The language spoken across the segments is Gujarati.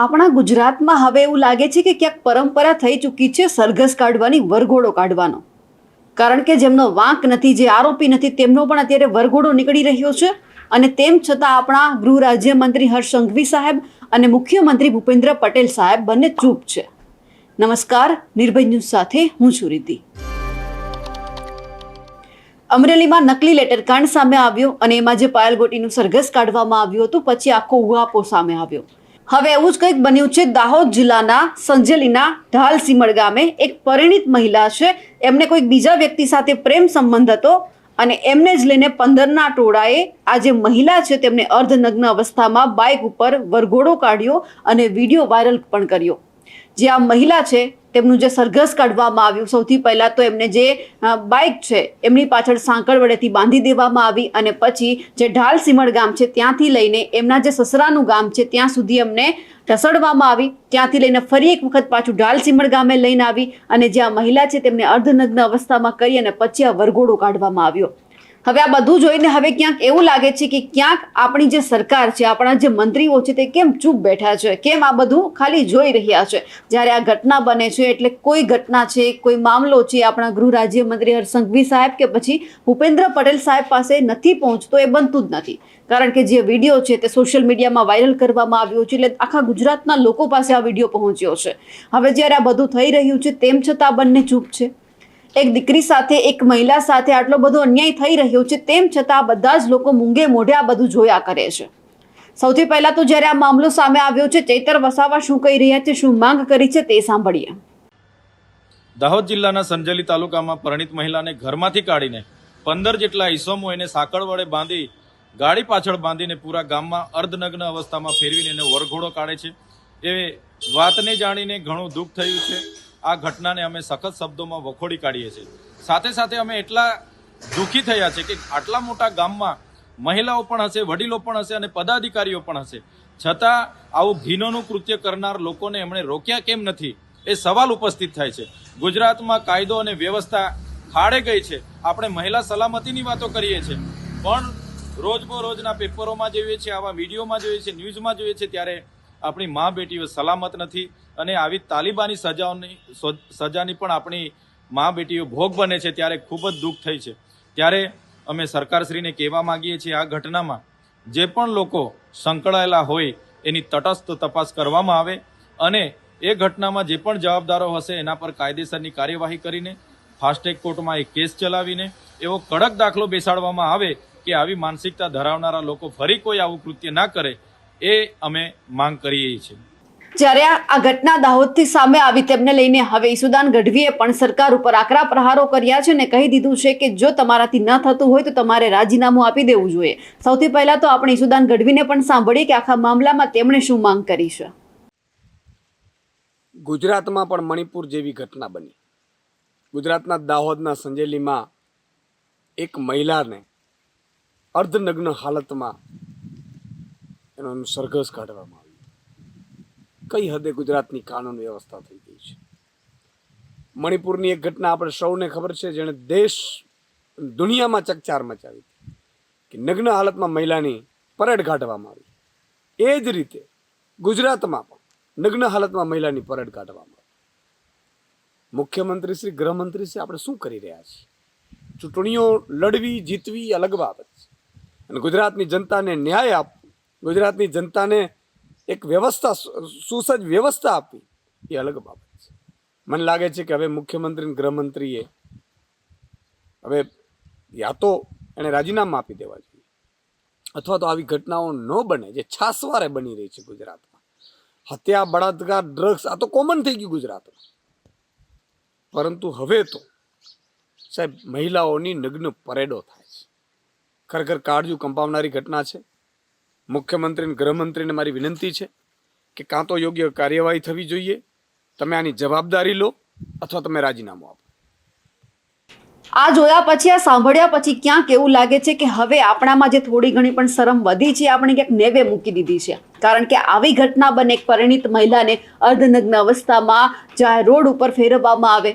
આપણા ગુજરાતમાં હવે એવું લાગે છે કે ક્યાંક પરંપરા થઈ ચૂકી છે સરઘસ કાઢવાની, વરઘોડો કાઢવાનો. કારણ કે જેમનો વાંક નથી, જે આરોપી નથી, તેમનો પણ અત્યારે વરઘોડો નીકળી રહ્યો છે. અને તેમ છતાં આપણા ગૃહ રાજ્યમંત્રી હર્ષ સંઘવી સાહેબ અને મુખ્યમંત્રી ભૂપેન્દ્ર પટેલ સાહેબ બંને ચૂપ છે. નમસ્કાર, નિર્ભય ન્યૂઝ સાથે હું છું રીતિ. અમરેલીમાં નકલી લેટર કાંડ સામે આવ્યો અને એમાં જે પાયલ ગોટીનું સરઘસ કાઢવામાં આવ્યું હતું, પછી આખો ઉહાપો સામે આવ્યો. હવે એવું જ કંઈક બન્યું છે. દાહોદ જિલ્લાના સંજેલીના ઢાલ સિમડ ગામે એક પરિણીત મહિલા છે. એમને કોઈક બીજા વ્યક્તિ સાથે પ્રેમ સંબંધ હતો અને એમને જ લઈને પંદરના ટોળાએ આ જે મહિલા છે તેમને અર્ધનગ્ન અવસ્થામાં બાઇક ઉપર વરઘોડો કાઢ્યો અને વીડિયો વાયરલ પણ કર્યો. જે આ મહિલા છે, તેમનું જે સરઘસ કાઢવામાં આવ્યું, સૌથી પહેલાં તો એમને જે બાઇક છે, એમની પાછળ સાંકળ વડેથી બાંધી દેવામાં આવી અને પછી જે ઢાલ સીમડ ગામ છે, ત્યાંથી લઈને એમના જે સસરાનું ગામ છે, ત્યાં સુધી એમને ઢસડવામાં આવી. ત્યાંથી લઈને ફરી એક વખત પાછું ઢાલ સીમડ ગામે લઈને આવી અને જે આ મહિલા છે, તેમને અર્ધનગ્ન અવસ્થામાં કરી અને પછી આ વરઘોડો કાઢવામાં આવ્યો. હવે આ બધું જોઈને હવે ક્યાંક એવું લાગે છે કે ક્યાંક આપણી જે સરકાર છે, આપણા જે મંત્રીઓ છે તે કેમ ચૂપ બેઠા છે? કેમ આ બધું ખાલી જોઈ રહ્યા છે? જ્યારે આ ઘટના બને છે, એટલે કોઈ ઘટના છે, કોઈ મામલો છે આપણા ગૃહ રાજ્યમંત્રી હરસંઘવી સંઘવી સાહેબ કે પછી ભૂપેન્દ્ર પટેલ સાહેબ પાસે નથી પહોંચતો એ બનતું જ નથી. કારણ કે જે વીડિયો છે તે સોશિયલ મીડિયામાં વાયરલ કરવામાં આવ્યો છે, એટલે આખા ગુજરાતના લોકો પાસે આ વીડિયો પહોંચ્યો છે. હવે જ્યારે આ બધું થઈ રહ્યું છે, તેમ છતાં બંને ચૂપ છે? એક દીકરી સાથે, એક મહિલા સાથે આટલો બધો અન્યાય થઈ રહ્યો છે, તેમ છતાં બધા જ લોકો મૂંગે મોઢે આ બધું જોયા કરે છે. સૌથી પહેલા તો જ્યારે આ મામલો સામે આવ્યો છે, ચૈતર વસાવા શું કહી રહ્યા છે, શું માંગ કરી છે તે સાંભળીએ. દાહોદ જિલ્લાના સંજેલી તાલુકામાં પરણિત મહિલાને ઘરમાંથી કાઢીને પંદર જેટલા ઈસમો એને સાંકળ વડે બાંધી, ગાડી પાછળ બાંધીને પૂરા ગામમાં અર્ધનગ્ન અવસ્થામાં ફેરવીને એને વરઘોડો કાઢે છે. એ વાતને જાણીને ઘણું દુઃખ થયું છે. આ ઘટનાને અમે સખત શબ્દોમાં વખોડી કાઢીએ છીએ. સાથે સાથે અમે એટલા દુઃખી થયા છે કે આટલા મોટા ગામમાં મહિલાઓ પણ હશે, વડીલો પણ હશે અને પદાધિકારીઓ પણ હશે. છતાં આવું ઘીનોનું કૃત્ય કરનાર લોકોને એમણે રોક્યા કેમ નથી એ સવાલ ઉપસ્થિત થાય છે. ગુજરાતમાં કાયદો અને વ્યવસ્થા ખાડે ગઈ છે. આપણે મહિલા સલામતીની વાતો કરીએ છીએ. પણ રોજબરોજના પેપરોમાં જોઈએ છીએ, આવા વિડીયોમાં જોઈએ છીએ, ન્યૂઝમાં જોઈએ છીએ, ત્યારે આપણી મા બેટીઓ સલામત નથી અને આવી તાલિબાની સજાઓની સજાની પણ આપણી મા બેટીઓ ભોગ બને છે ત્યારે ખૂબ જ દુઃખ થઈ છે. ત્યારે અમે સરકારશ્રીને કહેવા માંગીએ છીએ આ ઘટનામાં જે પણ લોકો સંકળાયેલા હોય એની તટસ્થ તપાસ કરવામાં આવે અને એ ઘટનામાં જે પણ જવાબદારો હશે એના પર કાયદેસરની કાર્યવાહી કરીને ફાસ્ટેગ કોર્ટમાં એક કેસ ચલાવીને એવો કડક દાખલો બેસાડવામાં આવે કે આવી માનસિકતા ધરાવનારા લોકો ફરી કોઈ આવું કૃત્ય ના કરે એ અમે માંગ કરીએ છીએ. જ્યારે આ આ ઘટના દાહોદથી સામે આવી તેમને લઈને હવે ઈસુદાન ગઢવીએ પણ સરકાર ઉપર આકરા પ્રહારો કર્યા છે અને કહી દીધું છે કે જો તમારાથી ન થતું હોય તો તમારે રાજીનામું આપી દેવું જોઈએ. સૌથી પહેલાં તો આપણે ઈસુદાન ગઢવીને પણ સાંભળીએ કે આખા મામલામાં તેમણે શું માંગ કરી છે. ગુજરાતમાં પણ મણિપુર જેવી ઘટના બની. ગુજરાતના દાહોદના સંજેલીમાં એક મહિલાને અર્ધનગ્ન હાલતમાં એનો સરઘસ કાઢવામાં આવ્યું. કઈ હદે ગુજરાતની કાનૂન વ્યવસ્થા થઈ ગઈ છે? મણિપુરની એક ઘટના આપણે સૌને ખબર છે, જેણે દેશ દુનિયામાં ચકચાર મચાવી હતી કે નગ્ન હાલતમાં મહિલાની પરેડ કાઢવામાં આવી. એ જ રીતે ગુજરાતમાં પણ નગ્ન હાલતમાં મહિલાની પરેડ કાઢવામાં આવી. મુખ્યમંત્રી શ્રી, ગૃહમંત્રી શ્રી આપણે શું કરી રહ્યા છીએ? ચૂંટણીઓ લડવી, જીતવી અલગ બાબત છે. અને ગુજરાતની જનતાને ન્યાય આપવો ગુજરાતની જનતાને એક વ્યવસ્થા સુસજ્જ વ્યવસ્થા આપી એ અલગ બાબત છે. મને લાગે છે કે હવે મુખ્યમંત્રી ગૃહમંત્રીએ હવે યા તો એને રાજીનામા આપી દેવા જોઈએ, અથવા તો આવી ઘટનાઓ ન બને જે છાસવારે બની રહી છે ગુજરાતમાં. હત્યા, બળાત્કાર ડ્રગ્સ આ તો કોમન થઈ ગયું ગુજરાતમાં. પરંતુ હવે તો સાહેબ, મહિલાઓની નગ્ન પરેડો થાય છે. ખરેખર કાળજું કંપાવનારી ઘટના છે. મુખ્યમંત્રી અને ગૃહમંત્રીને મારી વિનંતી છે કે કાં તો યોગ્ય કાર્યવાહી થવી જોઈએ. તમે આની જવાબદારી લો અથવા તમે રાજીનામું આપો. આ જોયા પછી, આ સાંભળ્યા પછી ક્યાંક એવું લાગે છે કે હવે આપણામાં જે થોડી ઘણી પણ શરમ વધી છે, આપણે ક્યાંક નેવે મૂકી દીધી છે. કારણ કે આવી ઘટના બને એક પરિણીત મહિલાને અર્ધનગ્ન અવસ્થામાં જાહેર રોડ ઉપર ફેરવવામાં આવે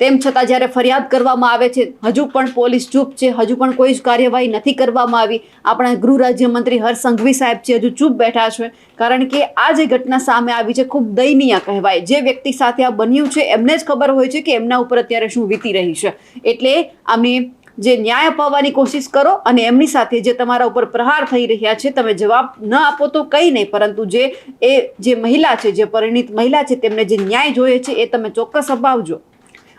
તેમ છતાં જ્યારે ફરિયાદ કરવામાં આવે છે, હજુ પણ પોલીસ ચૂપ છે, હજુ પણ કોઈ જ કાર્યવાહી નથી કરવામાં આવી. આપણા ગૃહ રાજ્યમંત્રી હર્ષ સંઘવી સાહેબ છે, હજુ ચૂપ બેઠા છે. કારણ કે આ જે ઘટના સામે આવી છે, ખૂબ દયનીય કહેવાય. જે વ્યક્તિ સાથે આ બન્યું છે, એમને જ ખબર હોય છે કે એમના ઉપર અત્યારે શું વીતી રહી છે. એટલે અમે જે ન્યાય અપાવવાની કોશિશ કરો અને એમની સાથે જે તમારા ઉપર પ્રહાર થઈ રહ્યા છે, તમે જવાબ ન આપો તો કંઈ નહીં. પરંતુ જે એ જે મહિલા છે, જે પરિણીત મહિલા છે, તેમને જે ન્યાય જોઈએ છે, એ તમે ચોક્કસ અપાવજો.